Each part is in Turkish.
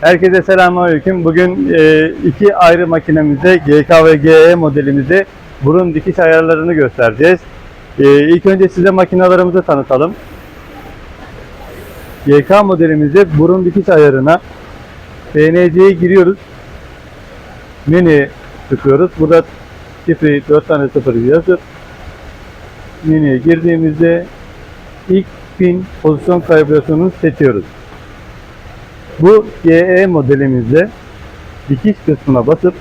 Herkese selamünaleyküm. Bugün e, iki ayrı makinemizde GK ve GE modelimizi burun dikiş ayarlarını göstereceğiz. E, ilk önce size makinalarımızı tanıtalım. GK modelimizde burun dikiş ayarına PNC'ye giriyoruz. Menüye tıklıyoruz. Burada şifreyi 4 tane sıfır yazıp menüye girdiğimizde ilk pin pozisyon kalibrasyonunu seçiyoruz. Bu GE modelimizde dikiş kısmına basıp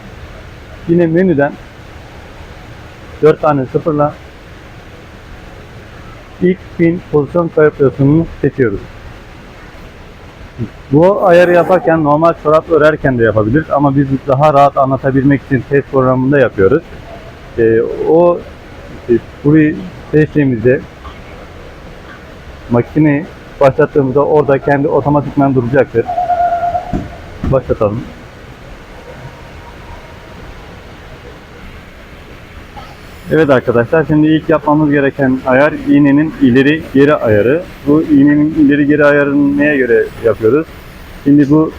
yine menüden 4 tane sıfırla ilk pin pozisyon kalibrasyonunu seçiyoruz. Bu ayarı yaparken normal çorap örerken de yapabiliriz ama biz daha rahat anlatabilmek için test programında yapıyoruz. Ee, o e, burayı seçtiğimizde makineyi başlattığımızda orada kendi otomatikman duracaktır. Başlatalım. Evet arkadaşlar şimdi ilk yapmamız gereken ayar iğnenin ileri geri ayarı. Bu iğnenin ileri geri ayarını neye göre yapıyoruz? Şimdi bu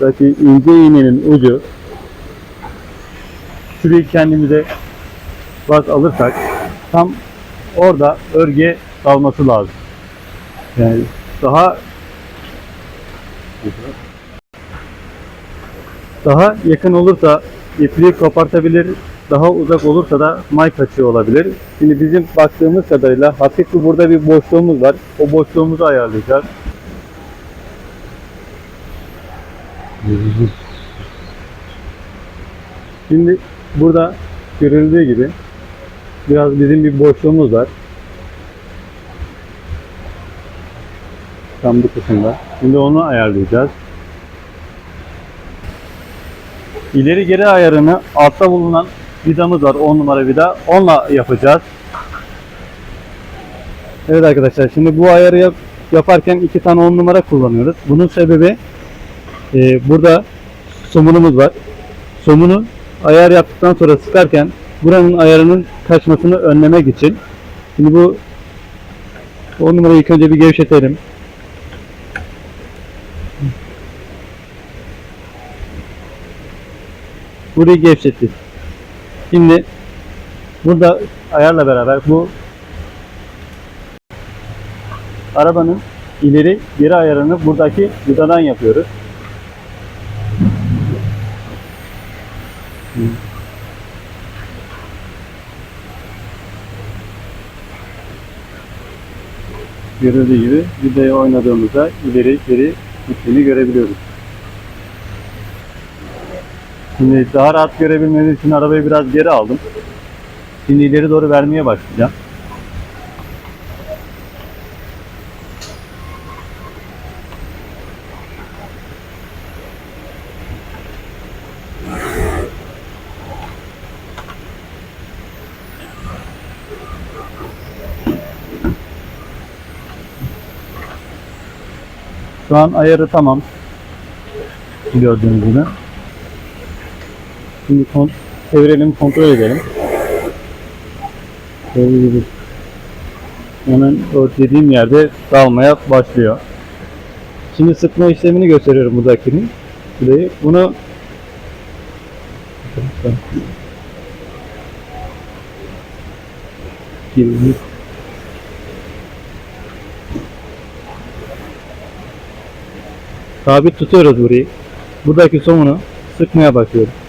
buradaki ince iğnenin ucu şurayı kendimize bas alırsak tam orada örgüye dalması lazım. Yani daha daha yakın olursa ipliği kopartabilir, daha uzak olursa da may kaçıyor olabilir. Şimdi bizim baktığımız kadarıyla hafif bir burada bir boşluğumuz var. O boşluğumuzu ayarlayacağız. Şimdi burada görüldüğü gibi biraz bizim bir boşluğumuz var. Tam bu kısımda. Şimdi onu ayarlayacağız. İleri geri ayarını altta bulunan vidamız var 10 numara vida. Onunla yapacağız. Evet arkadaşlar şimdi bu ayarı yap- yaparken iki tane 10 numara kullanıyoruz. Bunun sebebi e, burada somunumuz var. Somunu ayar yaptıktan sonra sıkarken buranın ayarının kaçmasını önlemek için. Şimdi bu 10 numarayı ilk önce bir gevşetelim. Burayı gevşettik. Şimdi burada ayarla beraber bu arabanın ileri geri ayarını buradaki vidadan yapıyoruz. Görüldüğü gibi vidayı oynadığımızda ileri geri gittiğini görebiliyoruz. Şimdi daha rahat görebilmeniz için arabayı biraz geri aldım. Şimdi ileri doğru vermeye başlayacağım. Şu an ayarı tamam. Gördüğünüz gibi. Şimdi kon çevirelim, kontrol edelim. Şöyle gibi. Hemen o dediğim yerde dalmaya başlıyor. Şimdi sıkma işlemini gösteriyorum buradakini. Burayı. Bunu Girmiş. Sabit tutuyoruz burayı. Buradaki somunu sıkmaya başlıyoruz.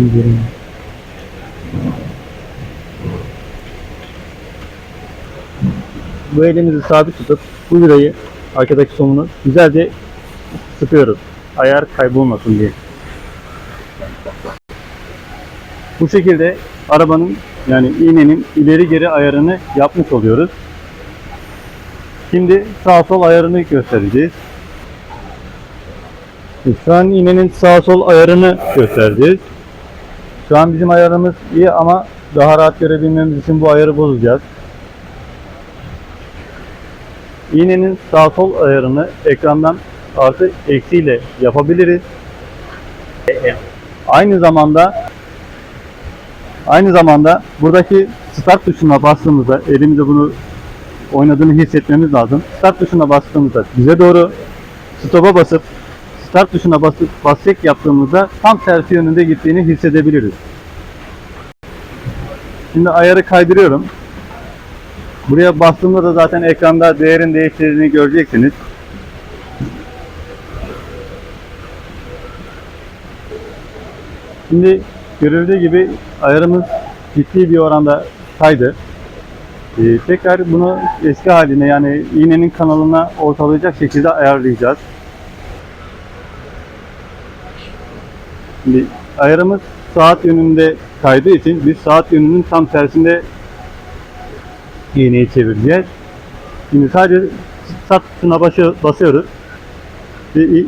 İndirin. Bu elimizi sabit tutup bu virayı arkadaki somunu güzelce sıkıyoruz. Ayar kaybolmasın diye. Bu şekilde arabanın yani iğnenin ileri geri ayarını yapmış oluyoruz. Şimdi sağ sol ayarını göstereceğiz. Şu an iğnenin sağ sol ayarını göstereceğiz. Şu an bizim ayarımız iyi ama daha rahat görebilmemiz için bu ayarı bozacağız. İğnenin sağ sol ayarını ekrandan artı eksiyle yapabiliriz. Aynı zamanda aynı zamanda buradaki start tuşuna bastığımızda elimizde bunu oynadığını hissetmemiz lazım. Start tuşuna bastığımızda bize doğru stop'a basıp start tuşuna basıp basacak yaptığımızda tam tersi yönünde gittiğini hissedebiliriz. Şimdi ayarı kaydırıyorum. Buraya bastığımda da zaten ekranda değerin değiştirdiğini göreceksiniz. Şimdi görüldüğü gibi ayarımız ciddi bir oranda kaydı. Ee, tekrar bunu eski haline yani iğnenin kanalına ortalayacak şekilde ayarlayacağız. Şimdi ayarımız saat yönünde kaydığı için biz saat yönünün tam tersinde iğneyi çevireceğiz. Şimdi sadece sat tuşuna basıyoruz. Ve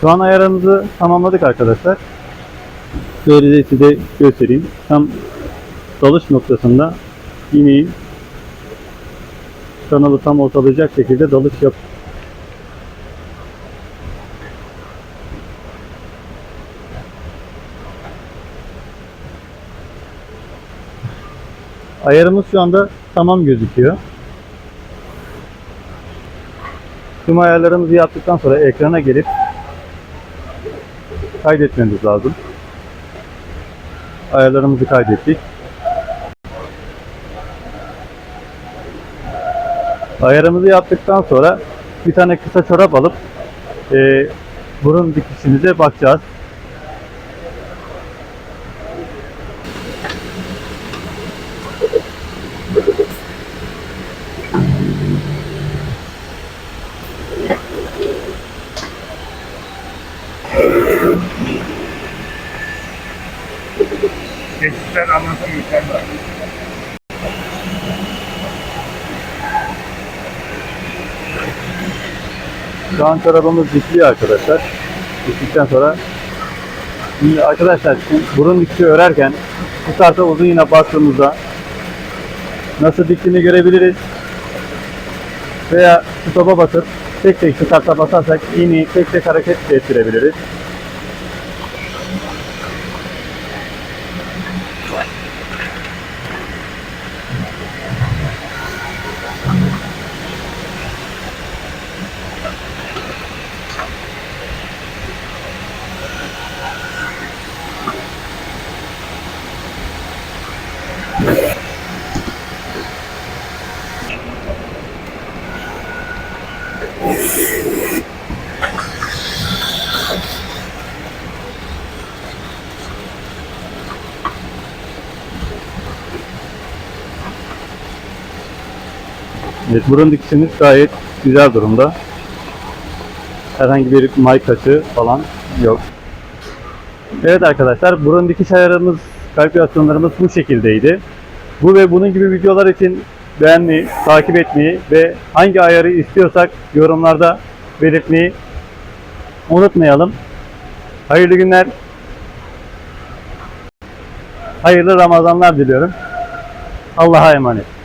Şu an ayarımızı tamamladık arkadaşlar. Şöyle size göstereyim. Tam dalış noktasında iğneyi kanalı tam ortalayacak şekilde dalış yap. Ayarımız şu anda tamam gözüküyor. Tüm ayarlarımızı yaptıktan sonra ekrana gelip kaydetmemiz lazım. Ayarlarımızı kaydettik. Ayarımızı yaptıktan sonra bir tane kısa çorap alıp e, burun dikişimize bakacağız. Geçişler anlatım mükemmel. Şu an çorabımız dikiliyor arkadaşlar. Diktikten sonra Şimdi arkadaşlar burun dikişi örerken bu tarafta uzun yine bastığımızda nasıl diktiğini görebiliriz. Veya stop'a basıp tek tek şu tarafta basarsak iğneyi tek tek hareket ettirebiliriz. Evet, burun dikişimiz gayet güzel durumda. Herhangi bir açığı falan yok. Evet arkadaşlar, burun dikiş ayarımız, kalkülasyonlarımız bu şekildeydi. Bu ve bunun gibi videolar için beğenmeyi, takip etmeyi ve hangi ayarı istiyorsak yorumlarda belirtmeyi unutmayalım. Hayırlı günler, hayırlı Ramazanlar diliyorum. Allah'a emanet.